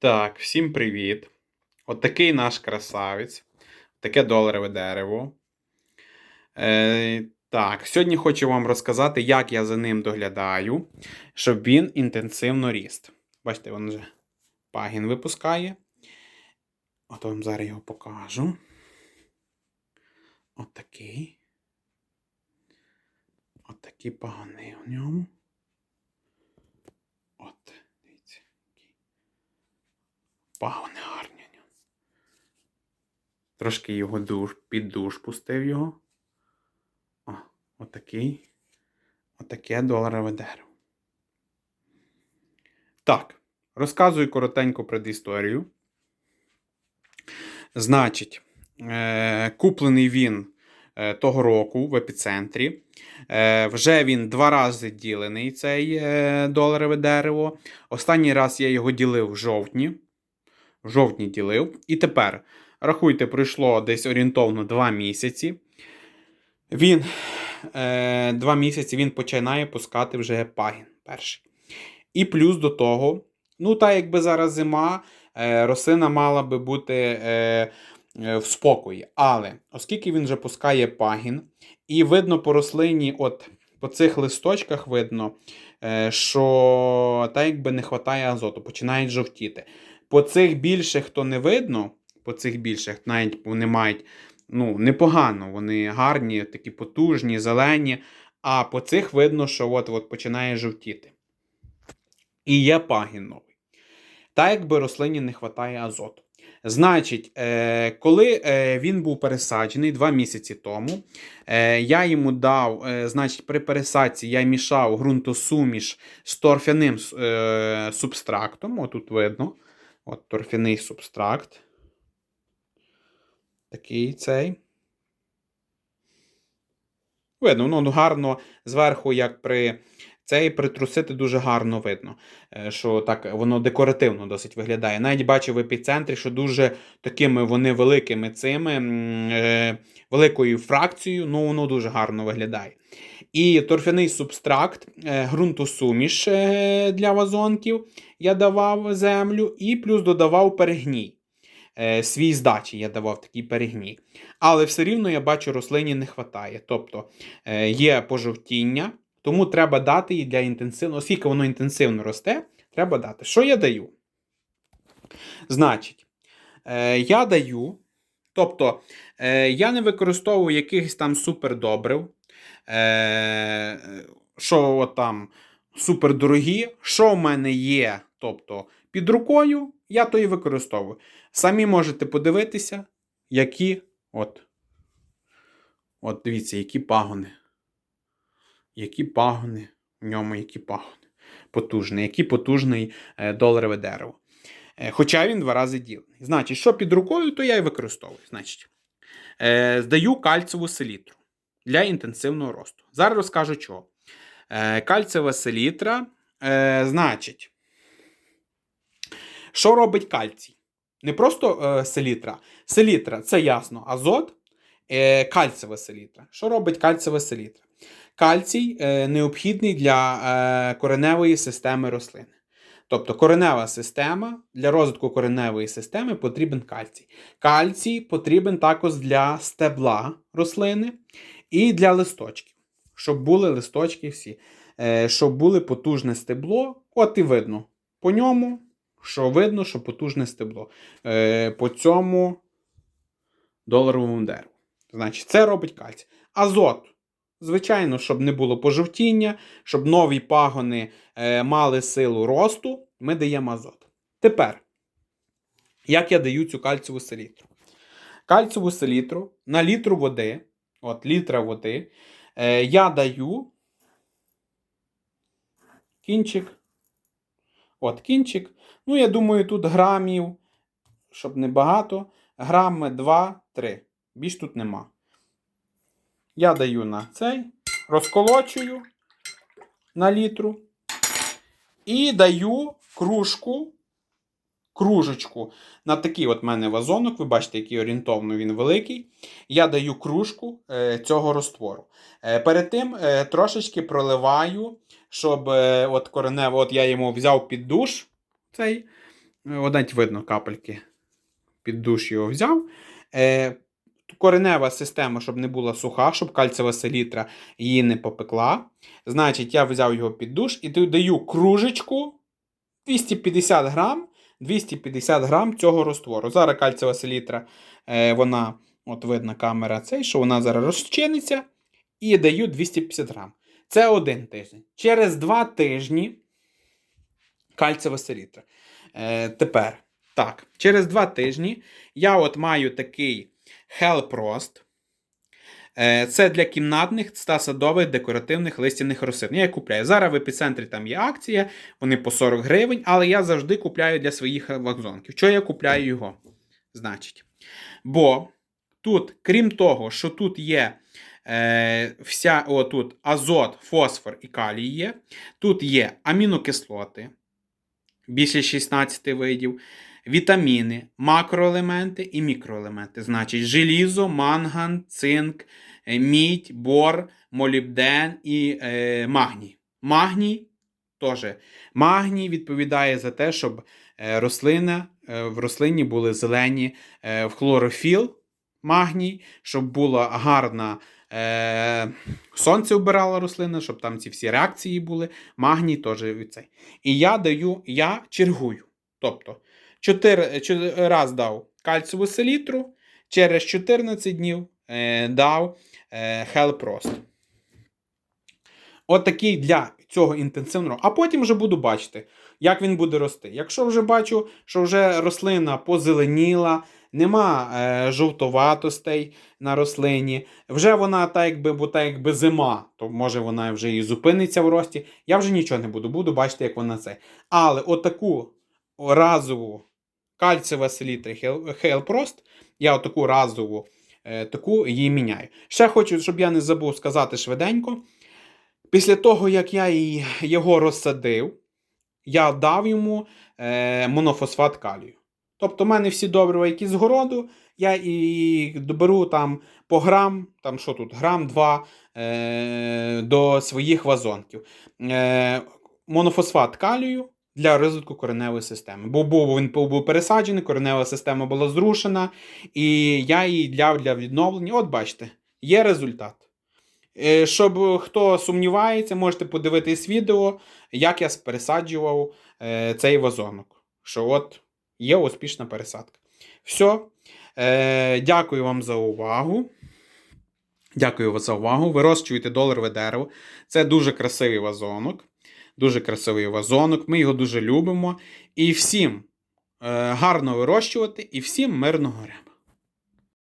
Так, всім привіт. От такий наш красавець. Таке доларове дерево. Е, так, сьогодні хочу вам розказати, як я за ним доглядаю, щоб він інтенсивно ріс. Бачите, він вже пагін випускає. От вам зараз його покажу. От такий. От такі пагони у ньому. От, Пагони гарні. у. Трошки його душ, під душ пустив його. О, отакий. Отаке доларове дерево. Так, розказую коротенько предісторію. Значить, е, куплений він е, того року в епіцентрі. Е, вже він два рази ділений, цей е, доларове дерево. Останній раз я його ділив в жовтні. В жовтні ділив. І тепер, рахуйте, пройшло десь орієнтовно 2 місяці. Він е, 2 місяці він починає пускати вже пагін перший. І плюс до того, ну, так якби зараз зима, е, рослина мала би бути е, е, в спокої. Але оскільки він вже пускає пагін, і видно по рослині, от по цих листочках видно, що так якби не вистачає азоту, починають жовтіти. По цих більших то не видно, по цих більших, навіть вони мають ну, непогано, вони гарні, такі потужні, зелені. А по цих видно, що от, от починає жовтіти. І є пагін новий. Так якби рослині не вистачає азоту. Значить, е, коли е, він був пересаджений два місяці тому, е, я йому дав, значить, при пересадці я мішав ґрунтосуміш з торфяним субстрактом. Отут видно. От торфяний субстракт. Такий цей. Видно, ну гарно зверху, як при цей притрусити дуже гарно видно, е, що так воно декоративно досить виглядає. Навіть бачив в епіцентрі, що дуже такими вони великими цими е, великою фракцією, ну воно дуже гарно виглядає. І торфяний субстракт, е, ґрунтосуміш е, для вазонків я давав землю, і плюс додавав перегній. Свій здачі я давав такий перегній. Але все рівно я бачу, рослині не вистачає. Тобто є пожовтіння, тому треба дати їй для інтенсивного, оскільки воно інтенсивно росте, треба дати. Що я даю? Значить, е, я даю, тобто е, я не використовую якихось там супердобрив, е, що от там супердорогі, що в мене є, тобто під рукою, я то і використовую. Самі можете подивитися, які от. От дивіться, які пагони. Які пагони в ньому, які пагони. Потужний, який потужний е, доларове дерево. Е, Хоча він два рази ділений. Значить, що під рукою, то я і використовую. Значить, е, здаю кальцеву селітру для інтенсивного росту. Зараз розкажу чого. Кальцева селітра, значить, що робить кальцій? Не просто селітра. Селітра це ясно, азот, кальцева селітра. Що робить кальцева селітра? Кальцій е, необхідний для е, кореневої системи рослини. Тобто коренева система для розвитку кореневої системи потрібен кальцій. Кальцій потрібен також для стебла рослини і для листочків, щоб були листочки всі, е, щоб було потужне стебло. От і видно по ньому, що видно, що потужне стебло. По цьому доларовому дереву. Значить, це робить кальцій. Азот. Звичайно, щоб не було пожовтіння, щоб нові пагони е, мали силу росту, ми даємо азот. Тепер, як я даю цю кальцеву селітру? Кальцеву селітру на літру води, от літра води, е, я даю кінчик. От кінчик. Ну, я думаю, тут грамів, щоб не багато, грами 2-3. Більш тут нема. Я даю на цей, розколочую на літру і даю кружку, кружечку. На такий от мене вазонок, ви бачите, який орієнтовно він великий. Я даю кружку е, цього роствору. Е, перед тим е, трошечки проливаю, щоб от коренево, от я йому взяв під душ цей. От навіть видно капельки під душ його взяв. Коренева система, щоб не була суха, щоб кальцева селітра її не попекла. Значить, я взяв його під душ і даю кружечку 250 грам. 250 грам цього роствору. Зараз кальцева селітра, е, вона, от видно камера цей, що вона зараз розчиниться. І даю 250 грам. Це один тиждень. Через два тижні кальцева селітра. Е, тепер, так, через два тижні я от маю такий Е, Це для кімнатних та садових декоративних листяних рослин. Я купляю. Зараз в епіцентрі там є акція, вони по 40 гривень, але я завжди купляю для своїх вазонків. Чого я купляю його? Значить. Бо тут, крім того, що тут є е, вся, о, азот, фосфор і калій є, тут є амінокислоти, більше 16 видів, вітаміни, макроелементи і мікроелементи. Значить, желізо, манган, цинк, е, мідь, бор, молібден і е, магній. Магній теж. Магній відповідає за те, щоб е, рослина, е, в рослині були зелені в хлорофіл, магній, щоб була гарна. Сонце вбирала рослина, щоб там ці всі реакції були. Магній теж цей. І я даю, я чергую. Тобто, 4, 4 раз дав кальцеву селітру, через 14 днів е, дав е, Hellprost. От такий для цього інтенсивного. А потім вже буду бачити, як він буде рости. Якщо вже бачу, що вже рослина позеленіла, нема е, жовтоватостей на рослині, вже вона так якби, бо так якби зима, то може вона вже і зупиниться в рості. Я вже нічого не буду, буду бачити, як вона це. Але отаку разову кальцева селітра Hellprost, я отаку разову е, таку її міняю. Ще хочу, щоб я не забув сказати швиденько. Після того, як я його розсадив, я дав йому е, монофосфат калію. Тобто, в мене всі добрива, які з городу, я і доберу там по грам, там що тут, грам 2 е, до своїх вазонків. Е, монофосфат калію для розвитку кореневої системи. Бо був він був пересаджений, коренева система була зрушена, і я її для, для відновлення. От бачите, є результат. Е, Щоб хто сумнівається, можете подивитись відео, як я пересаджував е, цей вазонок. Що от є успішна пересадка. Все. Дякую вам за увагу. Дякую за увагу. Вирощуєте доларове дерево. Це дуже красивий вазонок. Дуже красивий вазонок. Ми його дуже любимо. І всім е, гарно вирощувати, і всім мирного неба.